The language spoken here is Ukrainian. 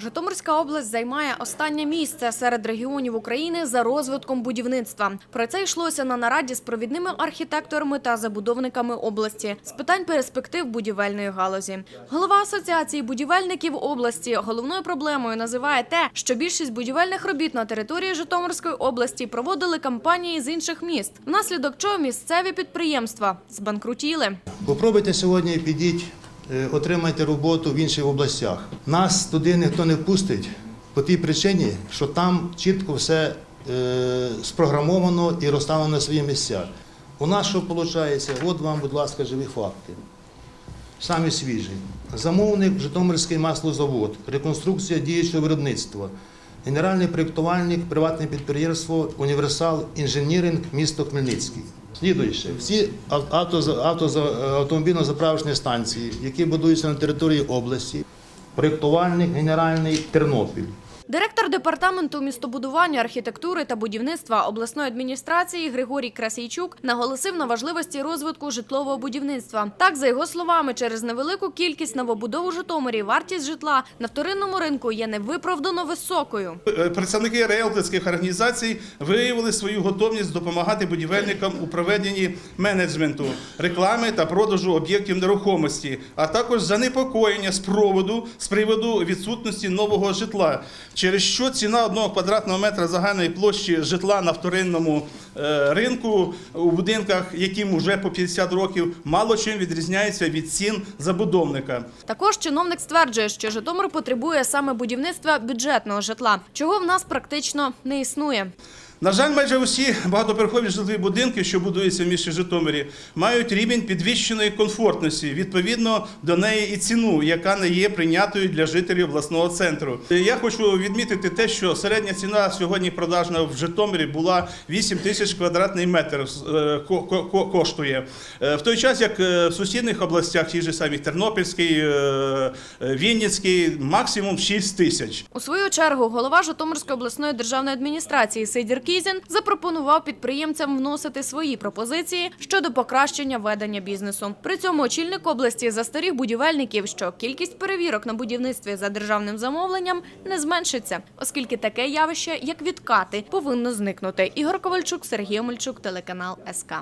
Житомирська область займає останнє місце серед регіонів України за розвитком будівництва. Про це йшлося на нараді з провідними архітекторами та забудовниками області з питань перспектив будівельної галузі. Голова асоціації будівельників області головною проблемою називає те, що більшість будівельних робіт на території Житомирської області проводили компанії з інших міст, внаслідок чого місцеві підприємства збанкрутіли. Попробуйте сьогодні підіть, е, отримайте роботу в інших областях. Нас туди ніхто не пустить по тій причині, що там чітко все е, спрограмовано і розставлено на свої місця. У нас що виходить? От вам, будь ласка, живі факти. Самі свіжі. Замовник Житомирський маслозавод, реконструкція діючого виробництва, генеральний проєктувальник, приватне підприємство, універсал, інженіринг, місто Хмельницький. Слідуюче, всі авто, авто, автомобільно-заправочні станції, які будуються на території області, проєктувальник, генеральний Тернопіль. Директор департаменту містобудування, архітектури та будівництва обласної адміністрації Григорій Красійчук наголосив на важливості розвитку житлового будівництва. Так, за його словами, через невелику кількість новобудов у Житомирі вартість житла на вторинному ринку є невиправдано високою. Е, Представники реалторських організацій виявили свою готовність допомагати будівельникам у проведенні менеджменту, реклами та продажу об'єктів нерухомості, а також занепокоєння з проводу з приводу відсутності нового житла, через що ціна одного квадратного метра загальної площі житла на вторинному е, ринку у будинках, яким вже по 50 років, мало чим відрізняється від цін забудовника. Також чиновник стверджує, що Житомир потребує саме будівництва бюджетного житла, чого в нас практично не існує. На жаль, майже усі багатоповерхові житлові будинки, що будуються в місті Житомирі, мають рівень підвищеної комфортності, відповідно до неї і ціну, яка не є прийнятою для жителів обласного центру. Я хочу відмітити те, що середня ціна сьогодні продажна в Житомирі була 8 тисяч квадратний метр е, ко- ко- ко- коштує. Е, В той час, як е, в сусідніх областях, ті ж самі Тернопільський, Вінницький, максимум 6 тисяч. У свою чергу голова Житомирської обласної державної адміністрації Сидір Кізін запропонував підприємцям вносити свої пропозиції щодо покращення ведення бізнесу. При цьому очільник області застеріг будівельників, що кількість перевірок на будівництві за державним замовленням не зменшиться, оскільки таке явище, як відкати, повинно зникнути. Ігор Ковальчук, Сергій Омельчук, телеканал СК.